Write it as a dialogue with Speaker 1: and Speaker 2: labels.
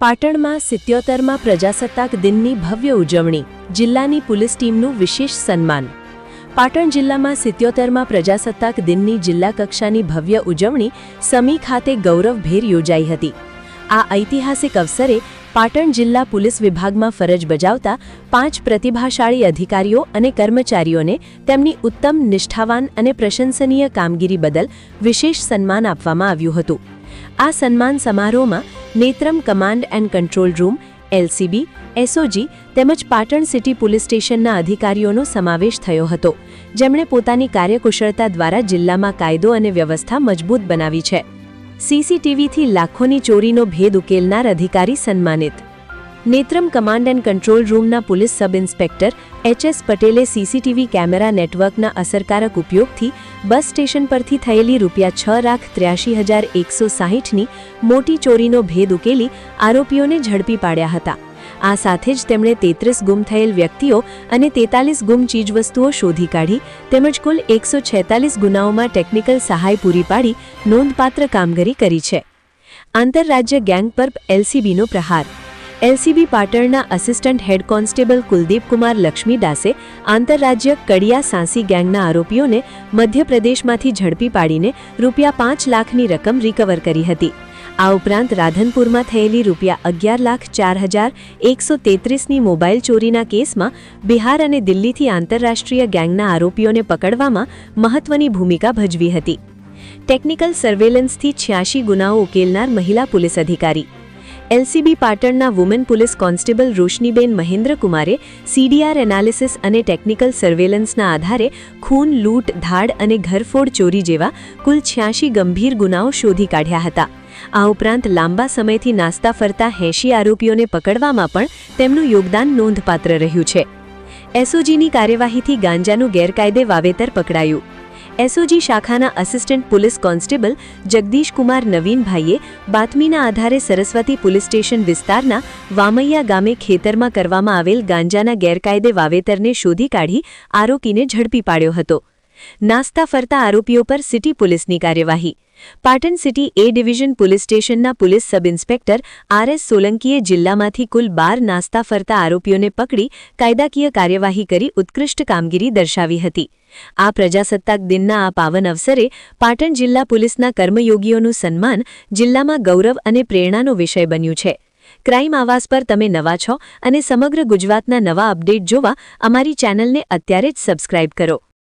Speaker 1: પાટણમાં સિત્યોતેરમાં પ્રજાસત્તાક દિનની ભવ્ય ઉજવણી, જિલ્લાની પોલીસ ટીમનું વિશેષ સન્માન. પાટણ જિલ્લામાં સિત્યોતેરમાં પ્રજાસત્તાક દિનની જિલ્લા કક્ષાની ભવ્ય ઉજવણી સમી ખાતે ગૌરવભેર યોજાઈ હતી. આ ઐતિહાસિક અવસરે પાટણ જિલ્લા પોલીસ વિભાગમાં ફરજ બજાવતા પાંચ પ્રતિભાશાળી અધિકારીઓ અને કર્મચારીઓને તેમની ઉત્તમ, નિષ્ઠાવાન અને પ્રશંસનીય કામગીરી બદલ વિશેષ સન્માન આપવામાં આવ્યું હતું. આ સન્માન સમારોહમાં Netram command and control room, LCB, SOG તેમજ પાટણ સિટી પોલીસ સ્ટેશનના અધિકારીઓનો સમાવેશ થયો હતો, જેમણે પોતાની કાર્યકુશળતા દ્વારા જિલ્લામાં કાયદો અને વ્યવસ્થા મજબૂત બનાવી છે. સીસીટીવીથી લાખોની ચોરીનો ભેદ ઉકેલનાર અધિકારી સન્માનિત. નેત્રમ કમાન્ડ એન્ડ કંટ્રોલ રૂમના police sub inspector H S પટેલે સીસીટીવી કેમેરા નેટવર્કના અસરકારક ઉપયોગથી બસ સ્ટેશન પરથી થયેલી રૂપિયા છ લાખ ત્ર્યાસી હજાર એકસો સાહીઠની મોટી ચોરીનો ભેદ ઉકેલી આરોપીઓને ઝડપી પાડ્યા હતા. આ સાથે જ તેમણે તેત્રીસ ગુમ થયેલ વ્યક્તિઓ અને તેતાલીસ ગુમ ચીજવસ્તુઓ શોધી કાઢી તેમજ કુલ એકસો છેતાલીસ ગુનાઓમાં ટેકનિકલ સહાય પૂરી પાડી નોંધપાત્ર કામગીરી કરી છે. આંતરરાજ્ય ગેંગ પર એલસીબીનો પ્રહાર એલસીબી પાટણના assistant head constable Kuldeep Kumar લક્ષ્મીદાસે આંતરરાજ્ય કડિયા સાંસી ગેંગના આરોપીઓને મધ્યપ્રદેશમાંથી ઝડપી પાડીને રૂપિયા પાંચ લાખની રકમ રિકવર કરી હતી. આ ઉપરાંત રાધનપુરમાં થયેલી રૂપિયા અગિયાર લાખ ચાર હજાર એકસો તેત્રીસની મોબાઈલ ચોરીના કેસમાં બિહાર અને દિલ્હીથી આંતરરાષ્ટ્રીય ગેંગના આરોપીઓને પકડવામાં મહત્વની ભૂમિકા ભજવી હતી. ટેકનિકલ સર્વેલન્સથી છ્યાસી ગુનાઓ ઉકેલનાર મહિલા પોલીસ અધિકારી એલસીબી પાટણના વુમેન પોલીસ કોન્સ્ટેબલ રોશનીબેન મહેન્દ્રકુમારે સીડીઆર એનાલિસિસ અને ટેકનિકલ સર્વેલન્સના આધારે ખૂન, લૂંટ, ધાડ અને ઘરફોડ ચોરી જેવા કુલ છ્યાસી ગંભીર ગુનાઓ શોધી કાઢ્યા હતા. આ ઉપરાંત લાંબા સમયથી નાસ્તા ફરતા એંશી આરોપીઓને પકડવામાં પણ તેમનું યોગદાન નોંધપાત્ર રહ્યું છે. એસઓજીની કાર્યવાહીથી ગાંજાનું ગેરકાયદે વાવેતર પકડાયું. એસઓજી શાખાના assistant police constable Jagdish Kumar નવીનભાઈએ બાતમીના આધારે સરસ્વતી પોલીસ સ્ટેશન વિસ્તારના વામૈયા ગામે ખેતરમાં કરવામાં આવેલ ગાંજાના ગેરકાયદે વાવેતરને શોધી કાઢી આરોપીને ઝડપી પાડ્યો હતો. નાસ્તા ફરતા આરોપીઓ પર સિટી પોલીસની કાર્યવાહી. Patan city A division police સ્ટેશનના police sub inspector R S સોલંકીએ જિલ્લામાંથી કુલ બાર નાસ્તા ફરતા આરોપીઓને પકડી કાયદાકીય કાર્યવાહી કરી ઉત્કૃષ્ટ કામગીરી દર્શાવી હતી. આ પ્રજાસત્તાક દિનના આ પાવન અવસરે પાટણ જિલ્લા પોલીસના કર્મયોગીઓનું સન્માન જિલ્લામાં ગૌરવ અને પ્રેરણાનો વિષય બન્યું છે. ક્રાઇમ આવાસ પર તમે નવા છો અને સમગ્ર ગુજરાતના નવા અપડેટ જોવા અમારી ચેનલને અત્યારે જ સબસ્ક્રાઇબ કરો.